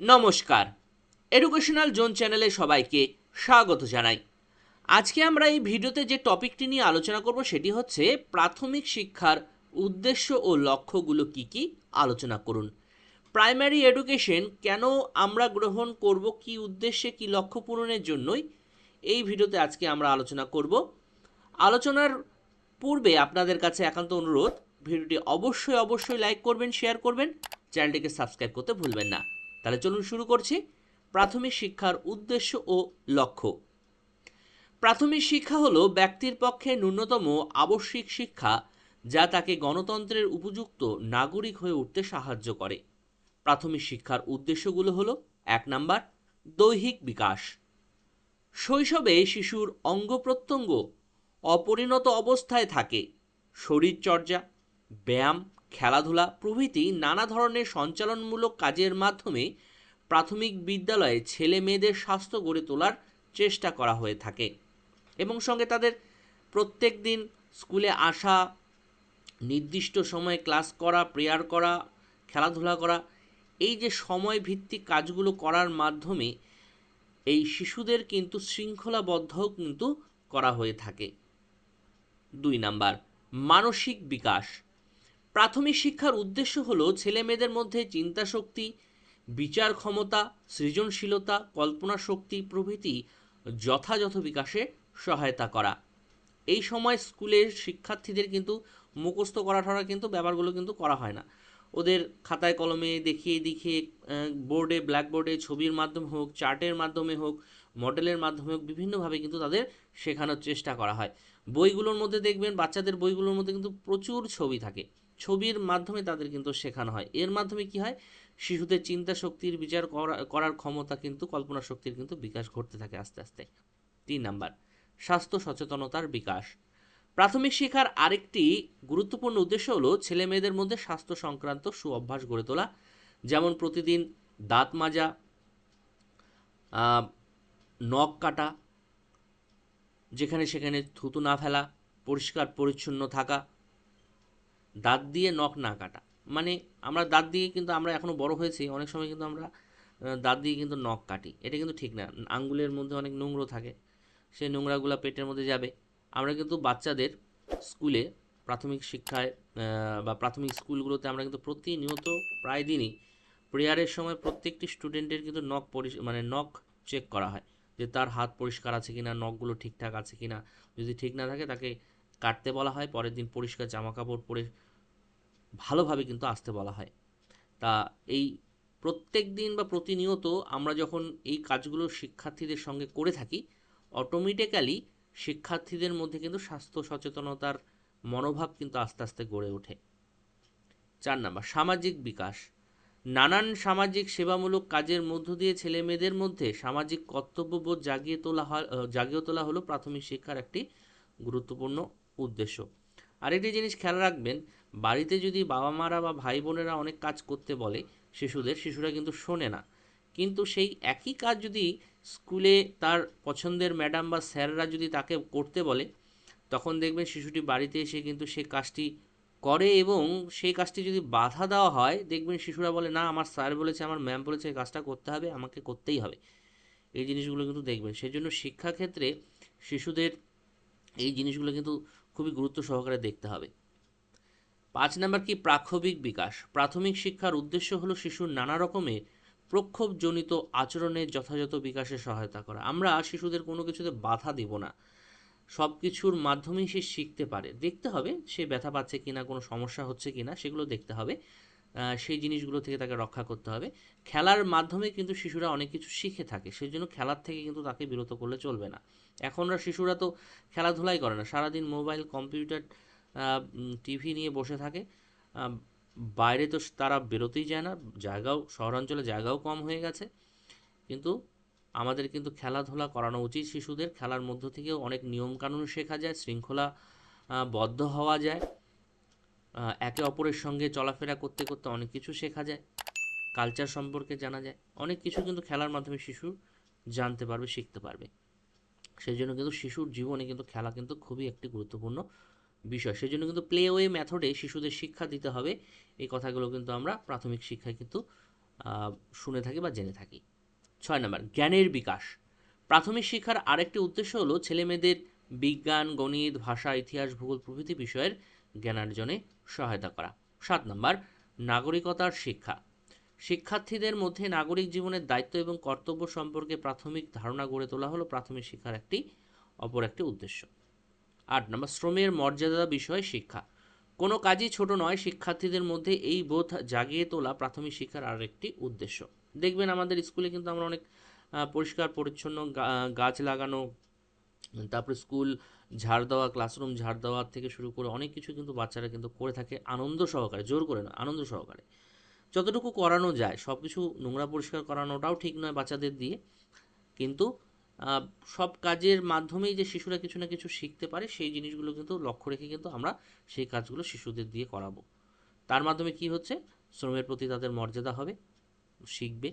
নমস্কার। Educational zone চ্যানেলে সবাইকে স্বাগত জানাই। আজকে আমরা এই ভিডিওতে যে টপিকটি নিয়ে আলোচনা করব সেটি হচ্ছে প্রাথমিক শিক্ষার উদ্দেশ্য ও লক্ষ্যগুলো কি কি আলোচনা করুন। প্রাইমারি এডুকেশন কেন আমরা গ্রহণ করব, কি উদ্দেশ্যে, কি লক্ষ্য পূরণের জন্যই এই ভিডিওতে আজকে আমরা আলোচনা করব। আলোচনার পূর্বে আপনাদের কাছে একান্ত অনুরোধ, ভিডিওটি অবশ্যই অবশ্যই লাইক করবেন শেয়ার করবেন, চ্যানেলটিকে সাবস্ক্রাইব করতে ভুলবেন না। তাহলে চলুন শুরু করছি প্রাথমিক শিক্ষার উদ্দেশ্য ও লক্ষ্য। প্রাথমিক শিক্ষা হলো ব্যক্তির পক্ষে ন্যূনতম আবশ্যিক শিক্ষা যা তাকে গণতন্ত্রের উপযুক্ত নাগরিক হয়ে উঠতে সাহায্য করে। প্রাথমিক শিক্ষার উদ্দেশ্যগুলো হলো, এক নাম্বার, দৈহিক বিকাশ। শৈশবে শিশুর অঙ্গ প্রত্যঙ্গ অপরিণত অবস্থায় থাকে, শরীরচর্চা, ব্যায়াম, খেলাধুলা প্রভৃতি নানা ধরনের সঞ্চালনমূলক কাজের মাধ্যমে প্রাথমিক বিদ্যালয়ে ছেলে মেয়েদের স্বাস্থ্য গড়ে তোলার চেষ্টা করা হয়ে থাকে এবং সঙ্গে তাদের প্রত্যেক দিন স্কুলে আসা, নির্দিষ্ট সময়ে ক্লাস করা, প্রেয়ার করা, খেলাধুলা করা, এই যে সময় ভিত্তিক কাজগুলো করার মাধ্যমে এই শিশুদের কিন্তু শৃঙ্খলাবদ্ধ কিন্তু করা হয়ে থাকে। দুই নাম্বার, মানসিক বিকাশ। প্রাথমিক শিক্ষার উদ্দেশ্য হলো ছেলে মেয়েদের মধ্যে চিন্তা শক্তি বিচার ক্ষমতা সৃজনশীলতা কল্পনা শক্তি প্রভৃতি যথাযথ বিকাশে সহায়তা করা। এই সময় স্কুলের শিক্ষার্থীদের কিন্তু মুখস্থ করা ঠরা কিন্তু ব্যাপারগুলো কিন্তু করা হয় না। ওদের খাতায় কলমে দেখিয়ে দেখিয়ে বোর্ডে, ব্ল্যাকবোর্ডে ছবির মাধ্যমে হোক, চার্টের মাধ্যমে হোক, মডেলের মাধ্যমে হোক, বিভিন্নভাবে কিন্তু তাদের শেখানোর চেষ্টা করা হয়। বইগুলোর মধ্যে দেখবেন বাচ্চাদের বইগুলোর মধ্যে কিন্তু প্রচুর ছবি থাকে। ছবির মাধ্যমে তাদের কিন্তু শেখানো হয়। এর মাধ্যমে কি হয়? শিশুদের চিন্তা শক্তির বিচার করা- করার ক্ষমতা কিন্তু, কল্পনা শক্তির কিন্তু বিকাশ ঘটতে থাকে আস্তে আস্তে। তিন নাম্বার, স্বাস্থ্য সচেতনতার বিকাশ। প্রাথমিক শিক্ষার আরেকটি গুরুত্বপূর্ণ উদ্দেশ্য হলো ছেলে মেয়েদের মধ্যে স্বাস্থ্য সংক্রান্ত সুঅভ্যাস গড়ে তোলা। যেমন প্রতিদিন দাঁত মাজা নখ কাটা, যেখানে সেখানে থুতু না ফেলা, পরিষ্কার, পরিচ্ছন্ন থাকা দাঁত দিয়ে নখ না কাটা। মানে আমরা দাঁত দিয়ে কিন্তু আমরা এখনও বড় হয়েছি, অনেক সময় কিন্তু আমরা দাঁত দিয়ে কিন্তু নখ কাটি। এটা কিন্তু ঠিক না। আঙ্গুলের মধ্যে অনেক নোংরো থাকে সেই নোংরাগুলো পেটের মধ্যে যাবে। আমরা কিন্তু বাচ্চাদের স্কুলে প্রাথমিক শিক্ষায় বা প্রাথমিক স্কুলগুলোতে আমরা কিন্তু প্রতিনিয়ত প্রায় দিনই প্রেয়ারের সময় প্রত্যেকটি স্টুডেন্টের কিন্তু নখ পরি মানে নখ চেক করা হয় যে তার হাত পরিষ্কার আছে কিনা, নখগুলো ঠিকঠাক আছে কিনা। যদি ঠিক না থাকে তাকে কাটতে বলা হয়, পরের দিন পরিষ্কার জামা কাপড় পরে ভালোভাবে কিন্তু আসতে বলা হয়। তা এই প্রত্যেক দিন বা প্রতিনিয়ত আমরা যখন এই কাজগুলো শিক্ষার্থীদের সঙ্গে করে থাকি অটোমেটিক্যালি শিক্ষার্থীদের মধ্যে কিন্তু স্বাস্থ্য সচেতনতার মনোভাব কিন্তু আস্তে আস্তে গড়ে ওঠে। চার নাম্বার, সামাজিক বিকাশ। নানান সামাজিক সেবামূলক কাজের মধ্য দিয়ে ছেলে মেয়েদের মধ্যে সামাজিক কর্তব্যবোধ জাগিয়ে তোলা হয় জাগিয়ে তোলা হলো প্রাথমিক শিক্ষার একটি গুরুত্বপূর্ণ উদ্দেশ্য। আরেকটি জিনিস খেয়াল রাখবেন, বাড়িতে যদি বাবা মারা বা ভাই বোনেরা অনেক কাজ করতে বলে, শিশুদের, শিশুরা কিন্তু শোনে না। কিন্তু সেই একই কাজ যদি স্কুলে তার পছন্দের ম্যাডাম বা স্যাররা যদি তাকে করতে বলে, তখন দেখবেন শিশুটি বাড়িতে এসে কিন্তু সেই কাজটি করে এবং সেই কাজটি যদি বাধা দেওয়া হয়, দেখবেন শিশুরা বলে, না, আমার স্যার বলেছে, আমার ম্যাম বলেছে, এই কাজটা করতে হবে, আমাকে করতেই হবে। এই জিনিসগুলো কিন্তু দেখবেন। সেই জন্য শিক্ষাক্ষেত্রে শিশুদের, এই জিনিসগুলো কিন্তু খুবই গুরুত্ব সহকারে দেখতে হবে। পাঁচ নাম্বার কি? প্রাক্ষবিক বিকাশ। প্রাথমিক শিক্ষার উদ্দেশ্য হলো শিশুর নানা রকমের প্রক্ষোভজনিত আচরণের যথাযথ বিকাশে সহায়তা করা। আমরা শিশুদের কোনো কিছুতে বাধা দিব না। সব কিছুর মাধ্যমেই সে শিখতে পারে। দেখতে হবে সে ব্যথা পাচ্ছে কিনা, কোনো সমস্যা হচ্ছে কিনা, সেগুলো দেখতে হবে। সেই জিনিসগুলো থেকে তাকে রক্ষা করতে হবে। খেলার মাধ্যমে কিন্তু শিশুরা অনেক কিছু শিখে থাকে সেই জন্য খেলার থেকে কিন্তু তাকে বিরত করলে চলবে না। এখনরা শিশুরা তো খেলাধুলাই করে না, সারাদিন মোবাইল, কম্পিউটার টিভি নিয়ে বসে থাকে। বাইরে তো তারা বেরোতেই যায় না, জায়গাও, শহরাঞ্চলে জায়গাও কম হয়ে গেছে। কিন্তু আমাদের কিন্তু খেলাধুলা করানো উচিত শিশুদের। খেলার মধ্য থেকেও অনেক নিয়মকানুন শেখা যায়, শৃঙ্খলা বদ্ধ হওয়া যায়। একে অপরের সঙ্গে চলাফেরা করতে করতে অনেক কিছু শেখা যায় কালচার সম্পর্কে জানা যায়, অনেক কিছু কিন্তু খেলার মাধ্যমে শিশু জানতে পারবে, শিখতে পারবে। সেই জন্য কিন্তু শিশুর জীবনে কিন্তু খেলা কিন্তু খুবই একটি গুরুত্বপূর্ণ বিষয়। সেই জন্য কিন্তু প্লে ওয়ে মেথডে শিশুদের শিক্ষা দিতে হবে। এই কথাগুলো কিন্তু আমরা প্রাথমিক শিক্ষায় কিন্তু শুনে থাকি বা জেনে থাকি। ছয় নম্বর, জ্ঞানের বিকাশ। প্রাথমিক শিক্ষার আরেকটি উদ্দেশ্য হলো ছেলেমেয়েদের বিজ্ঞান, গণিত, ভাষা, ইতিহাস, ভূগোল প্রভৃতি বিষয়ের জ্ঞানার্জনে সহায়তা করা। সাত নম্বর, নাগরিকতার শিক্ষা। শিক্ষার্থীদের মধ্যে নাগরিক জীবনের দায়িত্ব এবং কর্তব্য সম্পর্কে প্রাথমিক ধারণা গড়ে তোলা হলো প্রাথমিক শিক্ষার একটি, অপর একটি উদ্দেশ্য। আট নম্বর, শ্রমের মর্যাদা বিষয়ে শিক্ষা। কোনো কাজই ছোট নয়, শিক্ষার্থীদের মধ্যে এই বোধ জাগিয়ে তোলা প্রাথমিক শিক্ষার আর একটি উদ্দেশ্য। দেখবেন আমাদের স্কুলে কিন্তু আমরা অনেক পরিষ্কার, পরিচ্ছন্ন গাছ লাগানো, তারপরে স্কুল ঝাড় দেওয়া ক্লাসরুম ঝাড় দেওয়া থেকে শুরু করে অনেক কিছু কিন্তু বাচ্চারা কিন্তু করে থাকে আনন্দ সহকারে, জোর করে না, আনন্দ সহকারে। যতটুকু করানো যায় সব কিছু নোংরা পরিষ্কার করানোটাও ঠিক নয় বাচ্চাদের দিয়ে। কিন্তু সব কাজের মাধ্যমেই যে শিশুরা কিছু না কিছু শিখতে পারে, সেই জিনিসগুলো কিন্তু লক্ষ্য রেখে কিন্তু আমরা সেই কাজগুলো শিশুদের দিয়ে করাবো। তার মাধ্যমে কি হচ্ছে? শ্রমের প্রতি তাদের মর্যাদা হবে, শিখবে।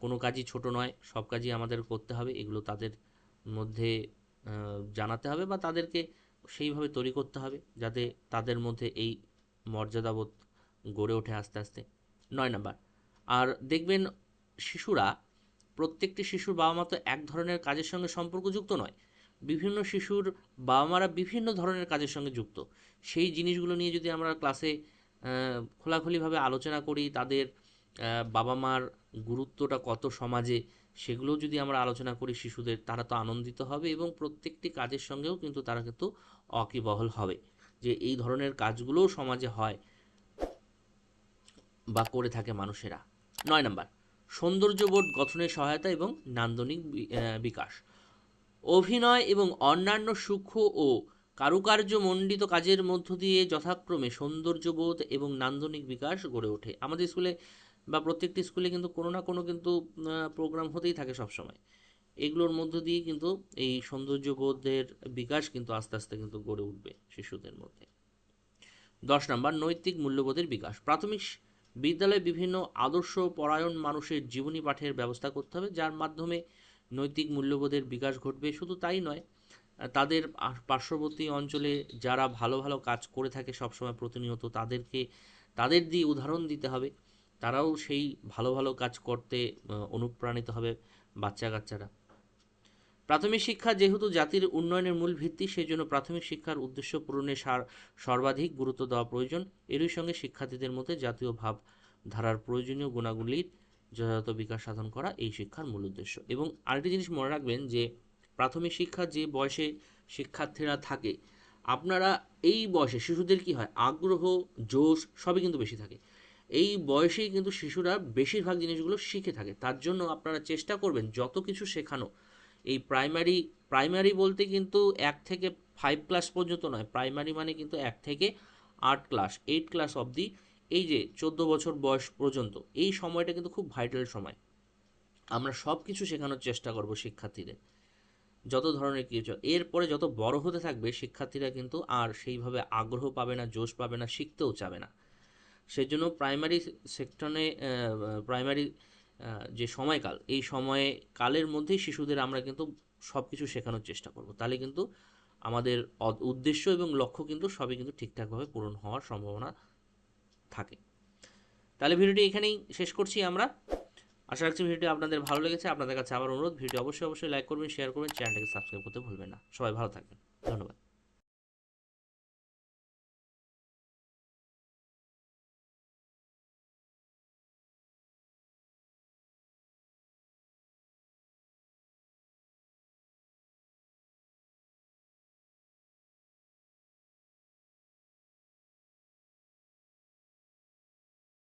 কোনো কাজই ছোট নয়, সব কাজই আমাদের করতে হবে, এগুলো তাদের মধ্যে জানাতে হবে বা তাদেরকে সেইভাবে তৈরি করতে হবে যাতে তাদের মধ্যে এই মর্যাদাবোধ গড়ে ওঠে আস্তে আস্তে। নয় নাম্বার। আর দেখবেন শিশুরা, প্রত্যেকটি শিশুর বাবা মা তো এক ধরনের কাজের সঙ্গে সম্পর্কযুক্ত নয়। বিভিন্ন শিশুর বাবা মারা বিভিন্ন ধরনের কাজের সঙ্গে যুক্ত। সেই জিনিসগুলো নিয়ে যদি আমরা ক্লাসে খোলাখুলিভাবে আলোচনা করি, তাদের বাবা মার গুরুত্বটা কত সমাজে সেগুলোও যদি আমরা আলোচনা করি শিশুদের, তারা তো আনন্দিত হবে এবং প্রত্যেকটি কাজের সঙ্গেও কিন্তু তারা কিন্তু অকিবহল হবে যে এই ধরনের কাজগুলোও সমাজে হয় বা করে থাকে মানুষেরা। নয় নম্বর সৌন্দর্যবোধ গঠনের সহায়তা এবং নান্দনিক বিকাশ। অভিনয় এবং অন্যান্য সূক্ষ্ম ও কারুকার্য মণ্ডিত কাজের মধ্য দিয়ে যথাক্রমে সৌন্দর্যবোধ এবং নান্দনিক বিকাশ গড়ে ওঠে। আমাদের স্কুলে বা প্রত্যেকটি স্কুলে কিন্তু কোনো না কোনো কিন্তু প্রোগ্রাম হতেই থাকে সবসময়। এগুলোর মধ্য দিয়ে কিন্তু এই সৌন্দর্যবোধের বিকাশ কিন্তু আস্তে আস্তে কিন্তু গড়ে উঠবে শিশুদের মধ্যে। দশ নম্বর, নৈতিক মূল্যবোধের বিকাশ। প্রাথমিক বিদ্যালয়ে বিভিন্ন আদর্শ পরায়ণ মানুষের জীবনী পাঠের ব্যবস্থা করতে হবে, যার মাধ্যমে নৈতিক মূল্যবোধের বিকাশ ঘটবে। শুধু তাই নয়, তাদের পার্শ্ববর্তী অঞ্চলে যারা ভালো ভালো কাজ করে থাকে সবসময় প্রতিনিয়ত তাদেরকে, তাদের দিয়ে উদাহরণ দিতে হবে। তারাও সেই ভালো ভালো কাজ করতে অনুপ্রাণিত হবে বাচ্চা কাচ্চারা প্রাথমিক শিক্ষা যেহেতু জাতির উন্নয়নের মূল ভিত্তি সেই জন্য প্রাথমিক শিক্ষার উদ্দেশ্য পূরণে সার, সর্বাধিক গুরুত্ব দেওয়া প্রয়োজন। এরই সঙ্গে শিক্ষার্থীদের মধ্যে জাতীয় ভাব ধারার প্রয়োজনীয় গুণাগুলির যথাযথ বিকাশ সাধন করা এই শিক্ষার মূল উদ্দেশ্য। এবং আরেকটি জিনিস মনে রাখবেন যে, প্রাথমিক শিক্ষা যে বয়সে শিক্ষার্থীরা থাকে, আপনারা এই বয়সে, শিশুদের কি হয়, আগ্রহ, জোশ সবই কিন্তু বেশি থাকে। এই বয়সেই কিন্তু শিশুরা বেশিরভাগ জিনিসগুলো শিখে থাকে। তার জন্য আপনারা চেষ্টা করবেন যত কিছু শেখানো। এই প্রাইমারি প্রাইমারি বলতে কিন্তু এক থেকে ফাইভ ক্লাস পর্যন্ত নয় প্রাইমারি মানে কিন্তু এক থেকে আট ক্লাস এইট ক্লাস অবধি এই যে চোদ্দ বছর বয়স পর্যন্ত, এই সময়টা কিন্তু খুব ভাইটাল সময়। আমরা সব কিছু শেখানোর চেষ্টা করব শিক্ষার্থীদের। যত ধরনের কিছু, এরপরে যত বড় হতে থাকবে, শিক্ষার্থীরা কিন্তু আর সেইভাবে আগ্রহ পাবে না, জোশ পাবে না, শিখতেও চাবে না। সেজন্য প্রাইমারি সেকশনে প্রাইমারি যে সময়কাল, এই সময়ে কালের মধ্যেই শিশুদের আমরা কিন্তু সব কিছু শেখানোর চেষ্টা করব। তাহলে কিন্তু আমাদের উদ্দেশ্য এবং লক্ষ্য কিন্তু সবই কিন্তু ঠিকঠাকভাবে পূরণ হওয়ার সম্ভাবনা থাকে। তাহলে ভিডিওটি এখানেই শেষ করছি আমরা। আশা রাখছি ভিডিওটি আপনাদের ভালো লেগেছে। আপনাদের কাছে আবার অনুরোধ ভিডিও অবশ্যই অবশ্যই লাইক করবেন শেয়ার করবেন চ্যানেলটাকে সাবস্ক্রাইব করতে ভুলবেন না। সবাই ভালো থাকবেন। ধন্যবাদ।